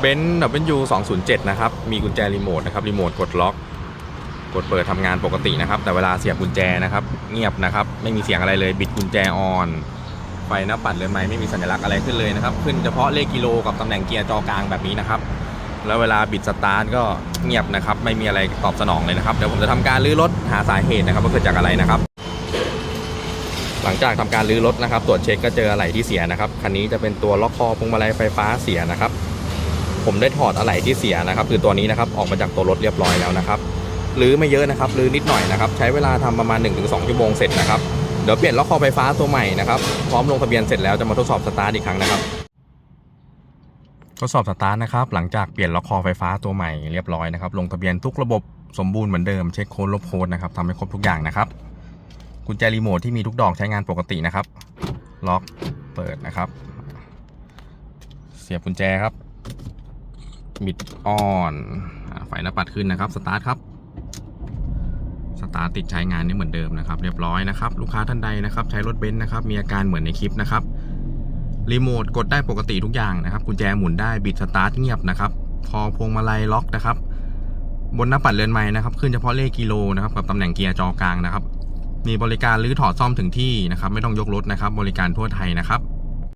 เบนซ์ W 2 0 7นะครับ มีกุญแจรีโมทนะครับ รีโมทกดล็อก กดเปิดทำงานปกตินะครับ แต่เวลาเสียบกุญแจนะครับ เงียบนะครับ ไม่มีเสียงอะไรเลย บิดกุญแจออน ไฟหน้าปัดเลยไหมไม่มีสัญลักษณ์อะไรขึ้นเลยนะครับ ขึ้นเฉพาะเลขกิโลกับตำแหน่งเกียร์จอกลางแบบนี้นะครับ แล้วเวลาบิดสตาร์ทก็เงียบนะครับ ไม่มีอะไรตอบสนองเลยนะครับ เดี๋ยวผมจะทำการรื้อรถหาสาเหตุนะครับว่าเกิดจากอะไรนะครับหลังจากทำการรื้อรถนะครับ ตรวจเช็คก็เจออะไหล่ที่เสียนะครับ คันนี้จะเป็นตัวล็อกคอพวงมาลัยไฟฟ้าเสียนะครับ ผมได้ถอดอะไหล่ที่เสียนะครับ คือตัวนี้นะครับออกมาจากตัวรถเรียบร้อยแล้วนะครับรือไม่เยอะนะครับรือนิดหน่อยนะครับใช้เวลาทำประมาณ 1-2 ชั่วโมงเสร็จนะครับเดี๋ยวเปลี่ยนล็อกคอไฟฟ้าตัวใหม่นะครับพร้อมลงทะเบียนเสร็จแล้วจะมาทดสอบสตาร์ทอีกครั้งนะครับทดสอบสตาร์ทนะครับหลังจากเปลี่ยนล็อกคอไฟฟ้าตัวใหม่เรียบร้อยนะครับลงทะเบียนทุกระบบสมบูรณ์เหมือนเดิมเช็คโค้ดลบโค้ดนะครับทำให้ครบทุกอย่างนะครับกุญแจรีโมทที่มีทุกดอกใช้งานปกตินะครับ ล็อกเปิดนะครับ เสียบกุญแจครับ มิดออนไฟหน้าปัดขึ้นนะครับ สตาร์ทครับสตาร์ทติดใช้งานนี่เหมือนเดิมนะครับ เรียบร้อยนะครับ ลูกค้าท่านใดนะครับ ใช้รถเบนซ์นะครับ มีอาการเหมือนในคลิปนะครับรีโมทกดได้ปกติทุกอย่างนะครับกุญแจหมุนได้บิดสตาร์ทเงียบนะครับ พอพวงมาลัยล็อกนะครับ บนหน้าปัดเรือนไม้นะครับ ขึ้นเฉพาะเลขกิโลนะครับกับตำแหน่งเกียร์จอกลางนะครับ มีบริการรื้อถอดซ่อมถึงที่นะครับ ไม่ต้องยกรถนะครับ บริการทั่วไทยนะครับ